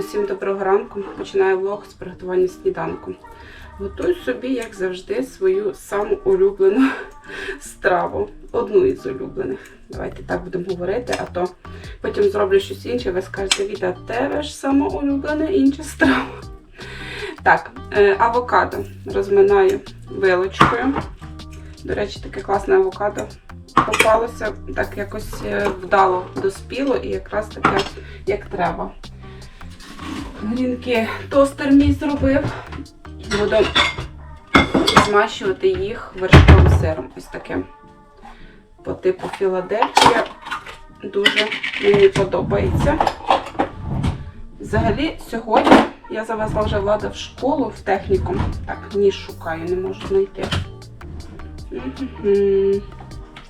Всім доброго ранку. Починаю влог з приготування сніданку. Готую собі, як завжди, свою саму улюблену страву. Одну із улюблених. Давайте так будемо говорити, а то потім зроблю щось інше. Ви скажете, Віта, тебе ж сама улюблена інша страва. Так, е, авокадо розминаю вилочкою. До речі, таке класне авокадо попалося, так якось е, вдало доспіло і якраз таке, як треба. Грінки тостер мій зробив. Буду змащувати їх вершковим сиром. Ось таким. По типу Філадельфія. Дуже мені подобається. Взагалі, сьогодні я завезла вже влада в школу в технікум. Так, ніж шукаю, не можу знайти.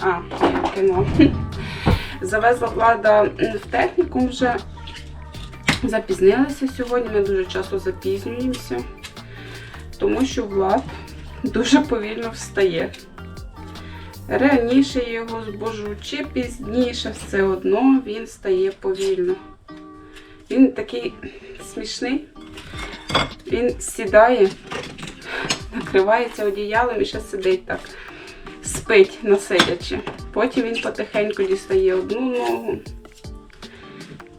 А, я кинула. Завезла влада в технікум вже. Запізнилася сьогодні, ми дуже часто запізнюємося, тому що Влад дуже повільно встає. Раніше я його збожу чи пізніше, все одно він встає повільно. Він такий смішний. Він сідає, накривається одіялом і ще сидить так, спить насидячи. Потім він потихеньку дістає одну ногу.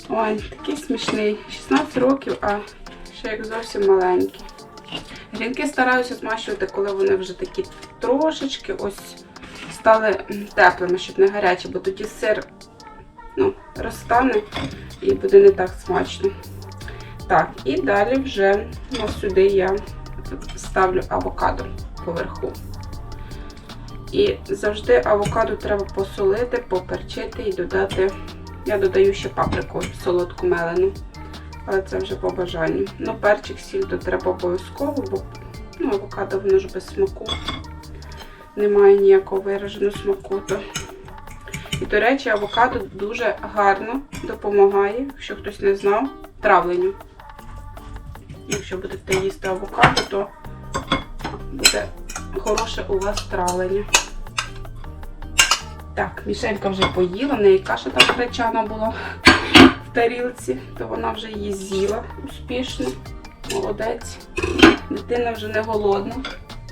Ой, такий смішний. 16 років, а ще як зовсім маленький. Грінки стараюся змащувати, коли вони вже такі трошечки ось стали теплими, щоб не гарячі, бо тоді сир ну, розтане і буде не так смачно. Так, і далі вже ну, сюди я ставлю авокадо поверху. І завжди авокадо треба посолити, поперчити і додати. Я додаю ще паприку солодку мелену, але це вже по бажанню. Ну, перчик, сіль то треба обов'язково, бо ну, авокадо воно ж без смаку. Немає ніякого вираженого смаку. То. І, до речі, авокадо дуже гарно допомагає, якщо хтось не знав, травленню. Якщо будете їсти авокадо, то буде хороше у вас травлення. Так, Мішелька вже поїла, в неї каша там гречана була в тарілці, то вона вже її з'їла успішно. Молодець. Дитина вже не голодна.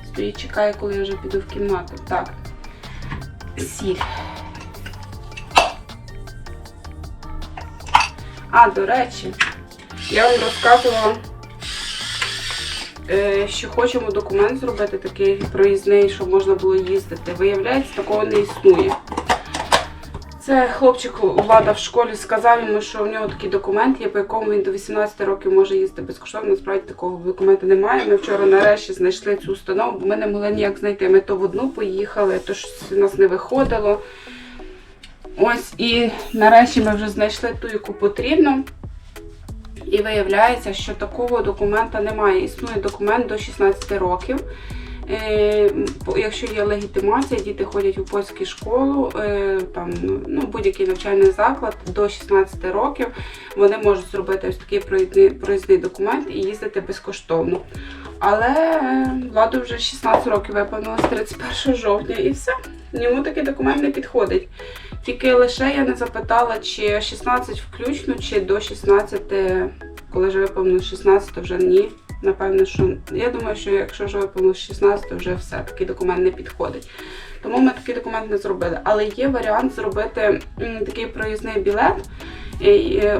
Стоїть, чекає, коли я вже піду в кімнату. Так. Сіль. А, до речі, я вам розказувала, що хочемо документ зробити такий проїзний, щоб можна було їздити. Виявляється, такого не існує. Це хлопчик влада в школі сказав йому, що в нього такий документ є, по якому він до 18 років може їздити безкоштовно. Насправді такого документу немає. Ми вчора нарешті знайшли цю установу, бо ми не могли ніяк знайти. Ми то в одну поїхали, то щось у нас не виходило. Ось і нарешті ми вже знайшли ту, яку потрібно. І виявляється, що такого документа немає. Існує документ до 16 років. Е, Якщо є легітимація, діти ходять у польську школу, е, там ну, будь-який навчальний заклад до 16 років, вони можуть зробити ось такий проїзний, проїзний документ і їздити безкоштовно. Але е, владу вже 16 років виповнилось 31 жовтня і все. Йому такий документ не підходить. Тільки лише я не запитала, чи 16 включно, чи до 16, коли вже виповнилось 16, то вже ні. Напевно, що я думаю, що якщо вже виповнилось 16, то вже все, такий документ не підходить. Тому ми такий документ не зробили. Але є варіант зробити такий проїзний білет.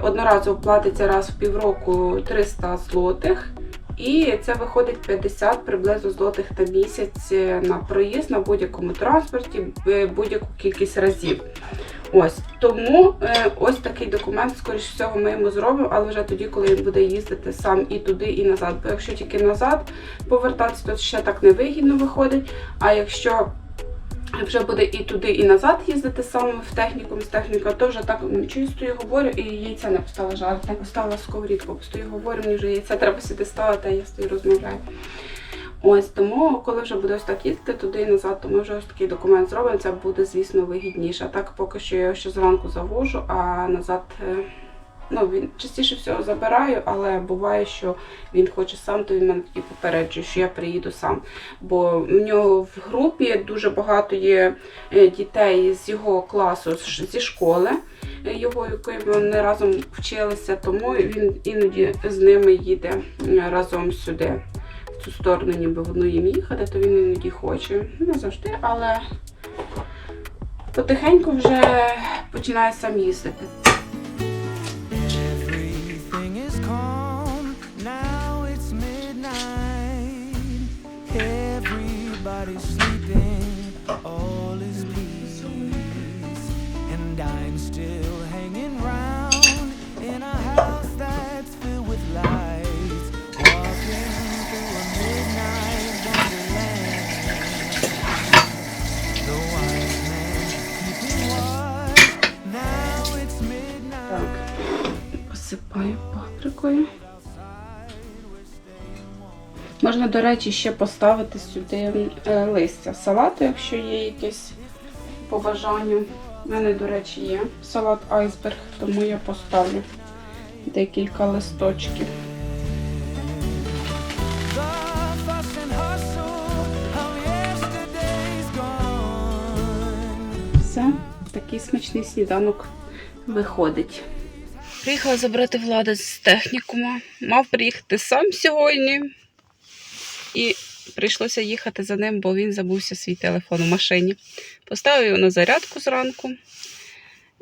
Одноразово платиться раз в півроку 300 злотих. І це виходить 50 приблизно злотих на місяць е, на проїзд на будь-якому транспорті будь-яку кількість разів. Ось тому е, ось такий документ, скоріш всього, ми йому зробимо, але вже тоді, коли він буде їздити сам і туди, і назад. Бо якщо тільки назад повертатися, то ще так невигідно виходить. А якщо вже буде і туди, і назад їздити саме в технікум з технікою, то вже так чую, говорю, і яйця не поставила жарити, не поставила сковорідку, стою говорю, мені вже яйця треба сюди ставити, а я стою розмовляю. Ось тому, коли вже буде ось так їздити туди і назад, то ми вже ось такий документ зробимо. Це буде, звісно, вигідніше. А так поки що я його ще зранку завожу, а назад е, Ну, він частіше всього забираю, але буває, що він хоче сам, то він мене тоді попереджує, що я приїду сам. Бо в нього в групі дуже багато є е, дітей з його класу, зі школи, е, його, якої вони разом вчилися, тому він іноді з ними їде разом сюди. В цю сторону, ніби в одну їм їхати, то він іноді хоче. Не завжди, але потихеньку вже починає сам їздити. Так, посипаю паприкою. Можна, до речі, ще поставити сюди е, листя салату, якщо є якесь по бажанню. У мене, до речі, є салат айсберг, тому я поставлю декілька листочків. Все, такий смачний сніданок виходить. Приїхала забрати влада з технікума. Мав приїхати сам сьогодні. І прийшлося їхати за ним, бо він забувся свій телефон у машині. Поставив його на зарядку зранку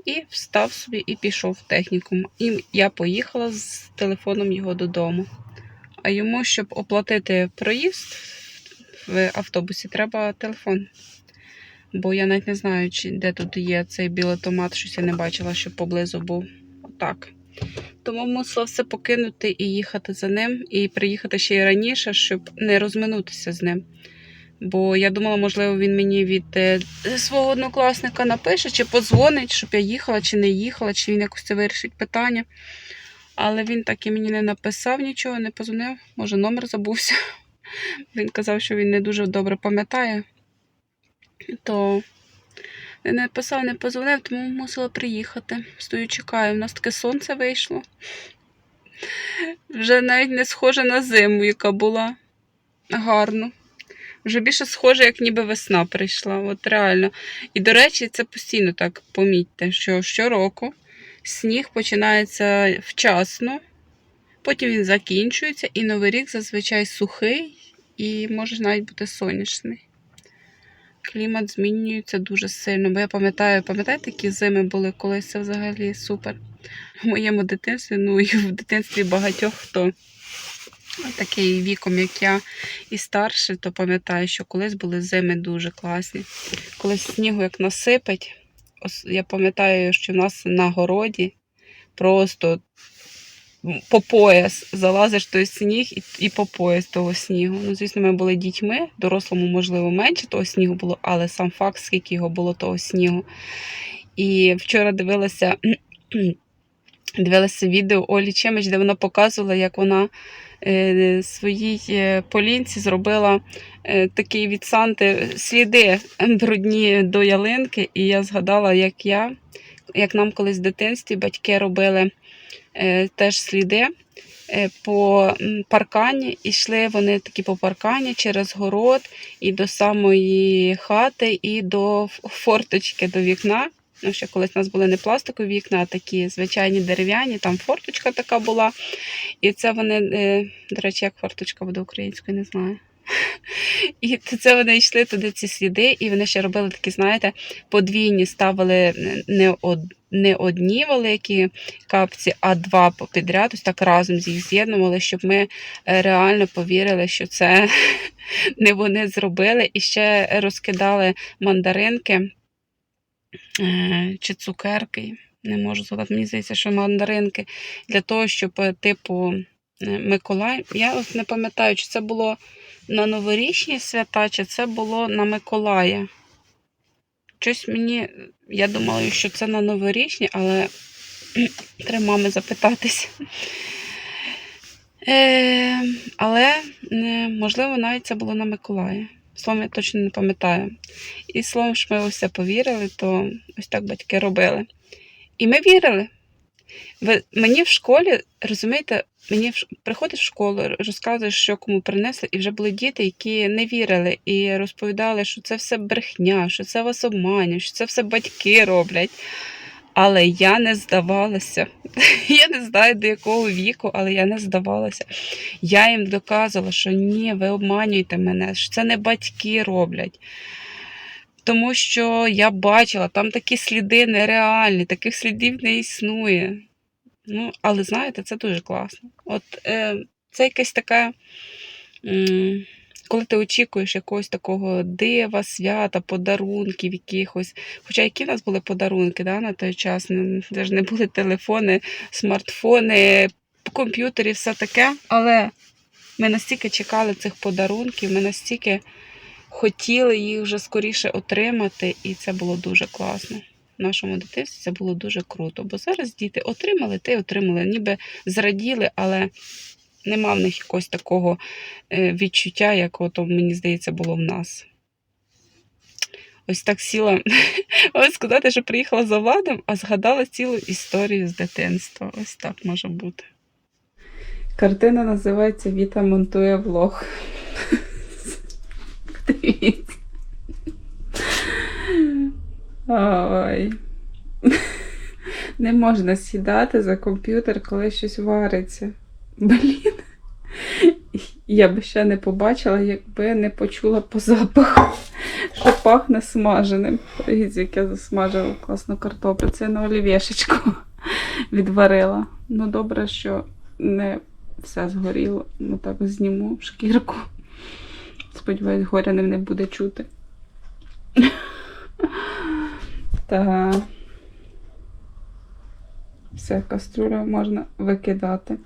і встав собі і пішов в технікум. І я поїхала з телефоном його додому. А йому, щоб оплатити проїзд в автобусі, треба телефон. Бо я навіть не знаю, чи де тут є цей білотомат, щось я не бачила, щоб поблизу був. Отак. Тому мусила все покинути і їхати за ним, і приїхати ще й раніше, щоб не розминутися з ним. Бо я думала, можливо, він мені від е, свого однокласника напише, чи подзвонить, щоб я їхала, чи не їхала, чи він якось це вирішить питання. Але він так і мені не написав нічого, не позвонив. Може, номер забувся. Він казав, що він не дуже добре пам'ятає. То не написав, не позвонив, тому мусила приїхати. Стою, чекаю. У нас таке сонце вийшло. Вже навіть не схоже на зиму, яка була гарно. Вже більше схоже, як ніби весна прийшла. От реально. І, до речі, це постійно так помітьте, що щороку сніг починається вчасно, потім він закінчується, і Новий рік зазвичай сухий і може навіть бути сонячний. Клімат змінюється дуже сильно, бо я пам'ятаю, пам'ятаєте, які зими були колись це взагалі супер. В моєму дитинстві, ну і в дитинстві багатьох хто такий віком, як я, і старший, то пам'ятаю, що колись були зими дуже класні. Колись снігу як насипить. Я пам'ятаю, що в нас на городі просто по пояс залазиш той сніг і, і по пояс того снігу. Ну, звісно, ми були дітьми, дорослому, можливо, менше того снігу було, але сам факт, скільки його було того снігу. І вчора дивилася, дивилася відео Олі Чемич, де вона показувала, як вона е, своїй е, полінці зробила е, такі від Санти сліди брудні до ялинки. І я згадала, як я, як нам колись в дитинстві батьки робили теж сліди е, по паркані. Йшли вони такі по паркані через город і до самої хати, і до форточки, до вікна. Ну, ще колись у нас були не пластикові вікна, а такі звичайні дерев'яні, там форточка така була. І це вони, е, до речі, як форточка буде українською, не знаю. І це вони йшли туди ці сліди, і вони ще робили такі, знаєте, подвійні ставили не, од, не одні великі капці, а два підряд, ось так разом з їх з'єднували, щоб ми е, реально повірили, що це не вони зробили. І ще розкидали мандаринки е, чи цукерки. Не можу згадати, мені здається, що мандаринки для того, щоб, е, типу, Миколай. Я от не пам'ятаю, чи це було на новорічні свята, чи це було на Миколая. Щось мені, я думала, що це на новорічні, але треба мами запитатися. Е, але, е, можливо, навіть це було на Миколая. Словом, я точно не пам'ятаю. І словом, що ми все повірили, то ось так батьки робили. І ми вірили. Ви, мені в школі, розумієте, мені в, приходиш в школу, розказуєш, що кому принесли, і вже були діти, які не вірили і розповідали, що це все брехня, що це вас обманюють, що це все батьки роблять. Але я не здавалася. Я не знаю до якого віку, але я не здавалася. Я їм доказувала, що ні, ви обманюєте мене, що це не батьки роблять. Тому що я бачила, там такі сліди нереальні, таких слідів не існує. Ну, але знаєте, це дуже класно. От е, це якась така, м, коли ти очікуєш якогось такого дива, свята, подарунків якихось. Хоча які в нас були подарунки да, на той час, де ж не були телефони, смартфони, комп'ютери, все таке. Але ми настільки чекали цих подарунків, ми настільки хотіли їх вже скоріше отримати, і це було дуже класно. В нашому дитинстві це було дуже круто. Бо зараз діти отримали, ти отримали, ніби зраділи, але нема в них якогось такого е, відчуття, як ото, мені здається, було в нас. Ось так сіла. Ось сказати, що приїхала за владом, а згадала цілу історію з дитинства. Ось так може бути. Картина називається Віта монтує влог. Подивіться. Ой. Не можна сідати за комп'ютер, коли щось вариться. Блін. Я би ще не побачила, якби не почула по запаху, що пахне смаженим. Подивіться, як я засмажила класну картоплю. Це на олів'єшечку відварила. Ну, добре, що не все згоріло. Ну так зніму шкірку. Сподіваюсь, горяним не буде чути. Та все, кастрюлю можна викидати.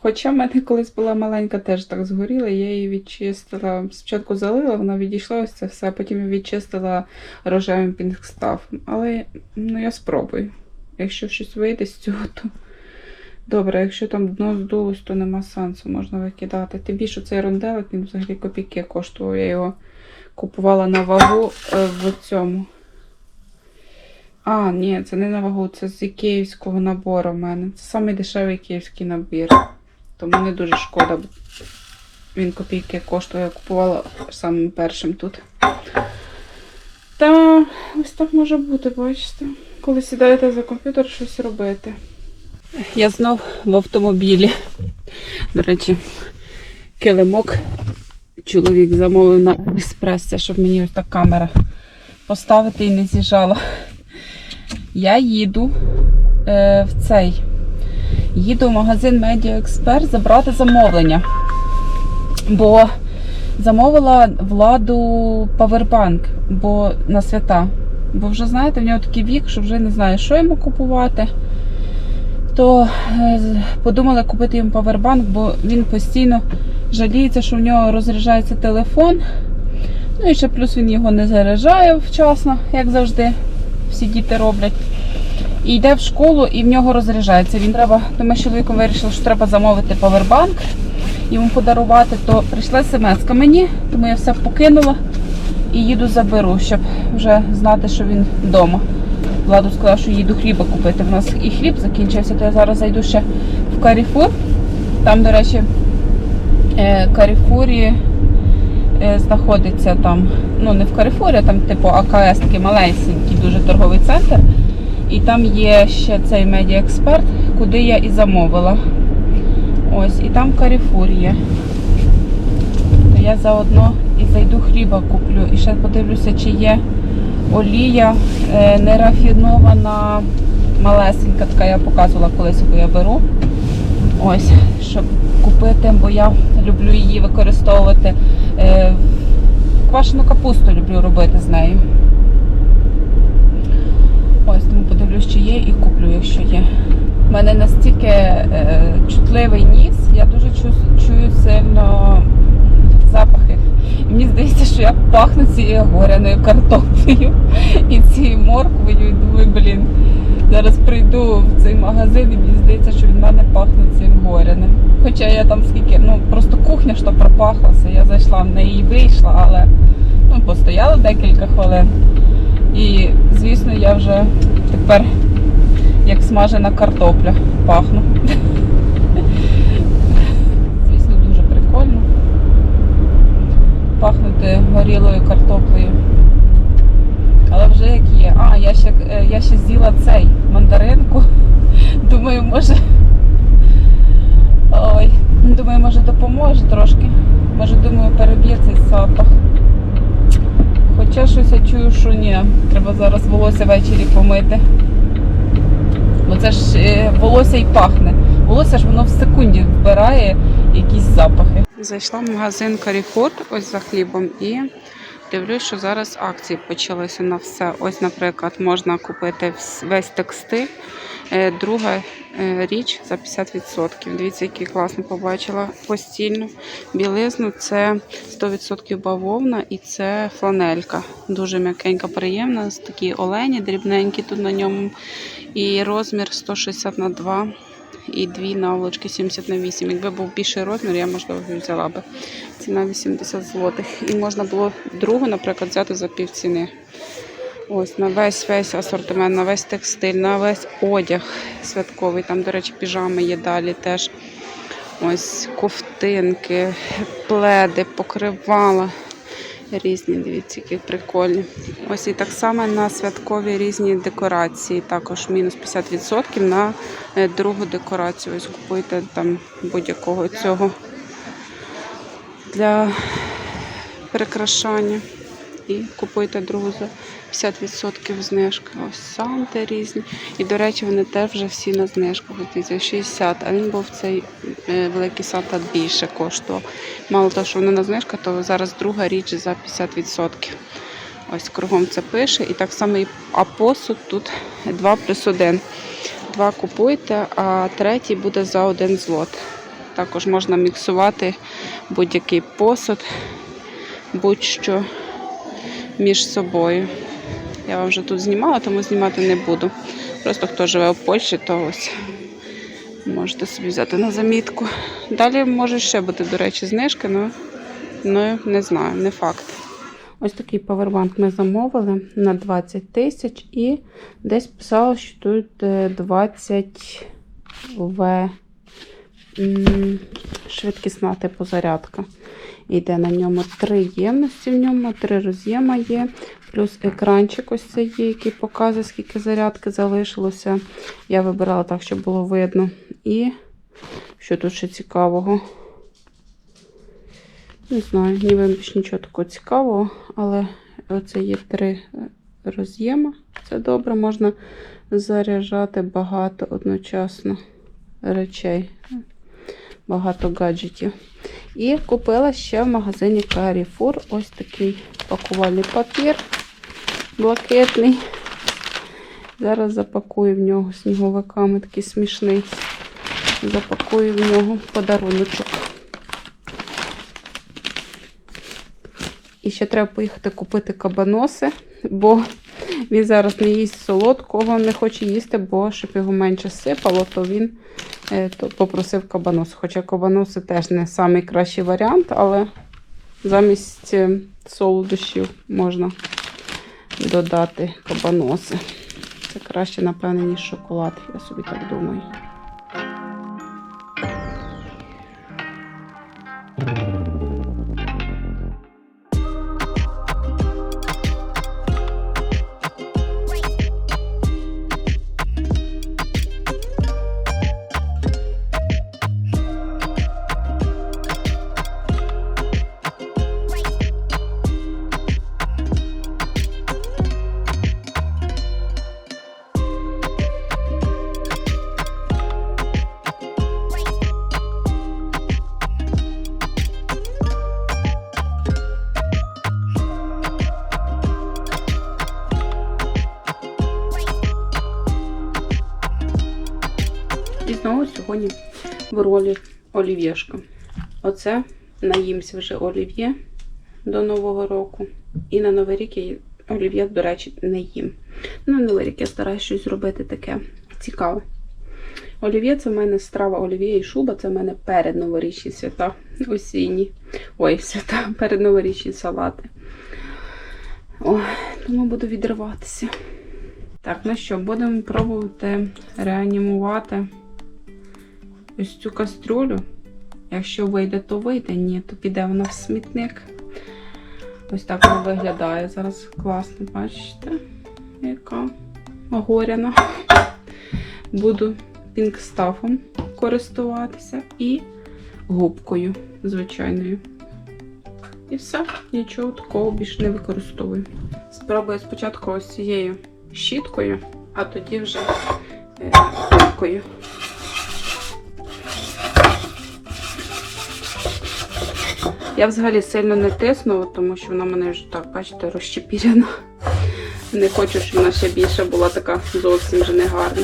Хоча в мене колись була маленька, теж так згоріла, я її відчистила. Спочатку залила, вона відійшла ось це все, а потім відчистила рожевим пінгстафом. Але ну, я спробую. Якщо щось вийде з цього, то добре, якщо там дно здулось, то нема сенсу, можна викидати. Тим більше цей ронделик, він взагалі копійки коштував. Я його купувала на вагу е, в цьому. А, ні, це не на вагу, це з ікеївського набору в мене. Це самий дешевий київський набір. Тому не дуже шкода. бо Він копійки коштує. Я купувала самим першим тут. Та ось так може бути, бачите. Коли сідаєте за комп'ютер, щось робити. Я знов в автомобілі. До речі, килимок. Чоловік замовив на еспресо, щоб мені ось так камера поставити і не з'їжджала. Я їду е, в цей. Їду в магазин Expert забрати замовлення. Бо замовила владу павербанк, бо на свята. Бо вже, знаєте, в нього такий вік, що вже не знає, що йому купувати. То е, подумала купити йому павербанк, бо він постійно жаліється, що в нього розряджається телефон. Ну і ще плюс він його не заряджає вчасно, як завжди всі діти роблять. І йде в школу, і в нього розряджається. Він треба, то ми з чоловіком вирішили, що треба замовити павербанк, йому подарувати, то прийшла смс мені, тому я все покинула і їду заберу, щоб вже знати, що він вдома. Владу сказала, що їду хліба купити. У нас і хліб закінчився, то я зараз зайду ще в Каріфур. Там, до речі, е, Каріфурі е, знаходиться там, ну не в Карифурі, а там типу АКС такий малесенький, дуже торговий центр. І там є ще цей медіаексперт, куди я і замовила. Ось, і там Карифур є. То я заодно і зайду хліба куплю. І ще подивлюся, чи є олія е, нерафінована, малесенька, така я показувала колись, яку я беру. Ось, щоб купити, бо я люблю її використовувати. Е, квашену капусту люблю робити з нею. Ось, тому подивлюсь, чи є, і куплю, якщо є. У мене настільки е, чутливий ніс, я дуже чую, сильно здається, що я пахну цією горяною картоплею і цією морквою. І думаю, блін, зараз прийду в цей магазин і мені здається, що від мене пахне цим горяним. Хоча я там скільки, ну просто кухня ж пропахлася. Я зайшла в неї і вийшла, але ну, постояла декілька хвилин. І, звісно, я вже тепер як смажена картопля. Пахну. Звісно, дуже прикольно. Пахнути горілою картоплею. Але вже як є. А, я ще, е, я ще з'їла цей мандаринку. Думаю, може. Ой, думаю, може допоможе трошки. Може, думаю, переб'є цей запах. Хоча щось я чую, що ні. Треба зараз волосся ввечері помити. Бо це ж е, волосся і пахне. Волосся ж воно в секунді вбирає якісь запахи. Зайшла в магазин Carrefour ось за хлібом і дивлюсь, що зараз акції почалися на все. Ось, наприклад, можна купити весь текстиль. Е, Друга е, річ за 50%. Дивіться, який класно побачила постільну білизну. Це 100% бавовна і це фланелька. Дуже м'якенька, приємна. Такі олені дрібненькі тут на ньому. І розмір 160 на 2 і дві наволочки 70 на 8. Якби був більший розмір, я можливо взяла би. Ціна 80 злотих. І можна було другу, наприклад, взяти за півціни. Ось на весь весь асортимент, на весь текстиль, на весь одяг святковий. Там, до речі, піжами є далі теж. Ось ковтинки, пледи, покривала. Різні, дивіться, які прикольні. Ось і так само на святкові різні декорації. Також мінус 50% на е, другу декорацію. Ось купуйте там будь-якого цього для прикрашання. І купуйте другу за 50% знижки. Ось санти різні. І, до речі, вони теж вже всі на знижках. Ось 60, а він був цей е, великий санта більше коштував. Мало того, що вони на знижках, то зараз друга річ за 50%. Ось кругом це пише. І так само, і, а посуд тут 2 плюс 1. Два купуйте, а третій буде за один злот. Також можна міксувати будь-який посуд, будь-що між собою. Я вам вже тут знімала, тому знімати не буду. Просто хто живе в Польщі, то ось можете собі взяти на замітку. Далі може ще бути, до речі, знижки, але ну, не знаю, не факт. Ось такий павербанк ми замовили на 20 тисяч і десь писало, що тут е, 20 В швидкісна типу зарядка. Йде на ньому три ємності в ньому, три роз'єма є, плюс екранчик ось цей є, який показує, скільки зарядки залишилося. Я вибирала так, щоб було видно. І що тут ще цікавого? Не знаю, ніби нічого такого цікавого, але оце є три е, роз'єма. Це добре, можна заряджати багато одночасно речей, багато гаджетів. І купила ще в магазині Carrefour ось такий пакувальний папір блакитний. Зараз запакую в нього сніговиками, такий смішний. Запакую в нього подаруночок. І ще треба поїхати купити кабаноси, бо він зараз не їсть солодкого, не хоче їсти, бо щоб його менше сипало, то він е, то попросив кабанос. Хоча кабаноси теж не найкращий варіант, але замість е, солодощів можна додати кабаноси. Це краще, напевне, ніж шоколад, я собі так думаю. В ролі олів'єшка. Оце наїмся вже олів'є до Нового року. І на Новий рік я олів'є, до речі, не їм. На Новий рік я стараюся щось зробити таке цікаве. Олів'є це в мене страва олів'є і шуба, це в мене перед новорічні свята осінні. Ой, свята, перед новорічні салати. Ой, тому буду відриватися. Так, ну що, будемо пробувати реанімувати ось цю кастрюлю. Якщо вийде, то вийде. Ні, то піде вона в смітник. Ось так вона виглядає зараз класно, бачите? Яка огоряна. Буду пінкстафом користуватися і губкою звичайною. І все, нічого такого більше не використовую. Спробую спочатку ось цією щіткою, а тоді вже е, Я взагалі сильно не тисну, тому що вона мене вже так, бачите, розчепіряна. Не хочу, щоб вона ще більше була така зовсім вже негарна.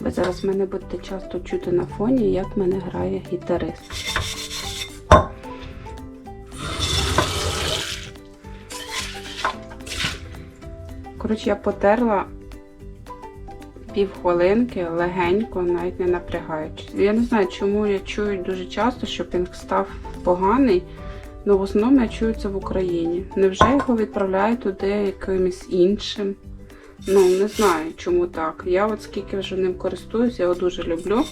Ви зараз мене будете часто чути на фоні, як в мене грає гітарист. Коротше, я потерла півхвилинки легенько, навіть не напрягаючись. Я не знаю, чому я чую дуже часто, що пінк став поганий, але в основному я чую це в Україні. Невже його відправляють туди якимось іншим? Ну, не знаю, чому так. Я от скільки вже ним користуюся, я його дуже люблю.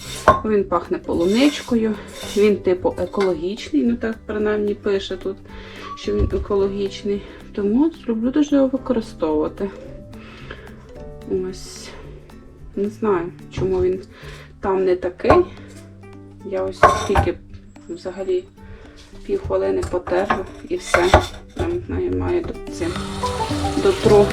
Він пахне полуничкою, він типу екологічний, ну так принаймні пише тут, що він екологічний. Тому люблю дуже його використовувати. Ось. Не знаю, чому він там не такий. Я ось тільки взагалі півхвилини потерла і все. Знаю, маю до цим дотру.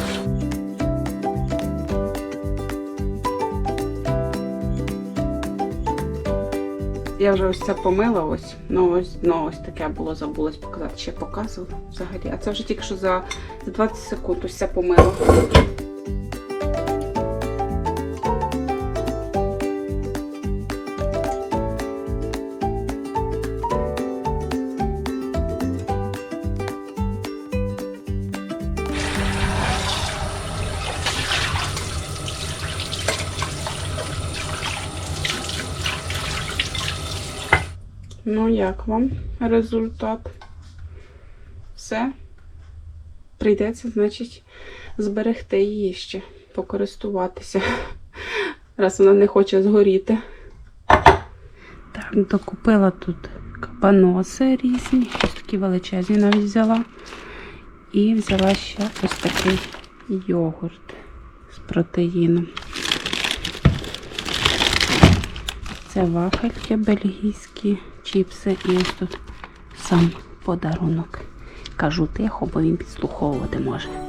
Я вже ось це помила, ось, ну ось дно ось таке було, забулась показати, ще показувала взагалі. А це вже тільки що за, за 20 секунд ось це помила. Як вам результат? Все. Прийдеться, значить, зберегти її ще, покористуватися, раз вона не хоче згоріти. Так, докупила тут кабаноси різні, ось такі величезні навіть взяла. І взяла ще ось такий йогурт з протеїном. Це вафельки бельгійські, чіпси і ось тут сам подарунок. Кажу тихо, бо він підслуховувати може.